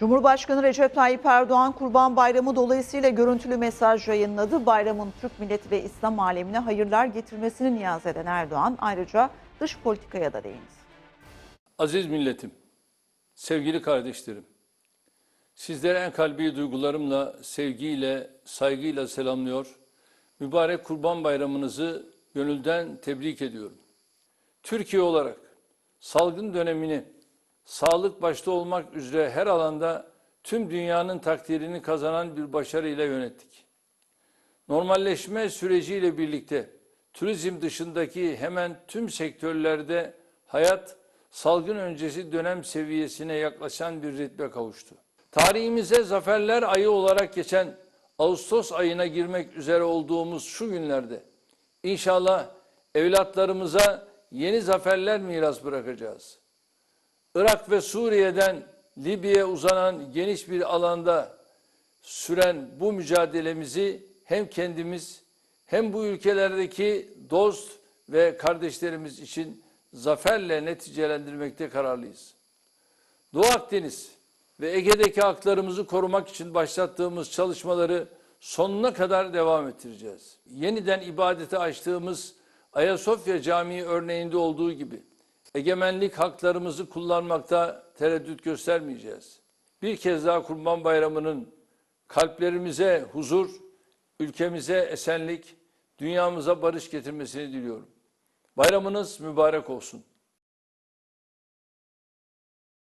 Cumhurbaşkanı Recep Tayyip Erdoğan Kurban Bayramı dolayısıyla görüntülü mesaj yayınladı. Bayramın Türk milleti ve İslam alemine hayırlar getirmesini niyaz eden Erdoğan ayrıca dış politikaya da değindi. Aziz milletim, sevgili kardeşlerim, sizlere en kalbi duygularımla, sevgiyle, saygıyla selamlıyor. Mübarek Kurban Bayramınızı gönülden tebrik ediyorum. Türkiye olarak salgın dönemini sağlık başta olmak üzere her alanda tüm dünyanın takdirini kazanan bir başarıyla yönettik. Normalleşme süreciyle birlikte turizm dışındaki hemen tüm sektörlerde hayat salgın öncesi dönem seviyesine yaklaşan bir ritme kavuştu. Tarihimize zaferler ayı olarak geçen Ağustos ayına girmek üzere olduğumuz şu günlerde inşallah evlatlarımıza yeni zaferler miras bırakacağız. Irak ve Suriye'den Libya'ya uzanan geniş bir alanda süren bu mücadelemizi hem kendimiz hem bu ülkelerdeki dost ve kardeşlerimiz için zaferle neticelendirmekte kararlıyız. Doğu Akdeniz ve Ege'deki haklarımızı korumak için başlattığımız çalışmaları sonuna kadar devam ettireceğiz. Yeniden ibadete açtığımız Ayasofya Camii örneğinde olduğu gibi egemenlik haklarımızı kullanmakta tereddüt göstermeyeceğiz. Bir kez daha Kurban Bayramı'nın kalplerimize huzur, ülkemize esenlik, dünyamıza barış getirmesini diliyorum. Bayramınız mübarek olsun.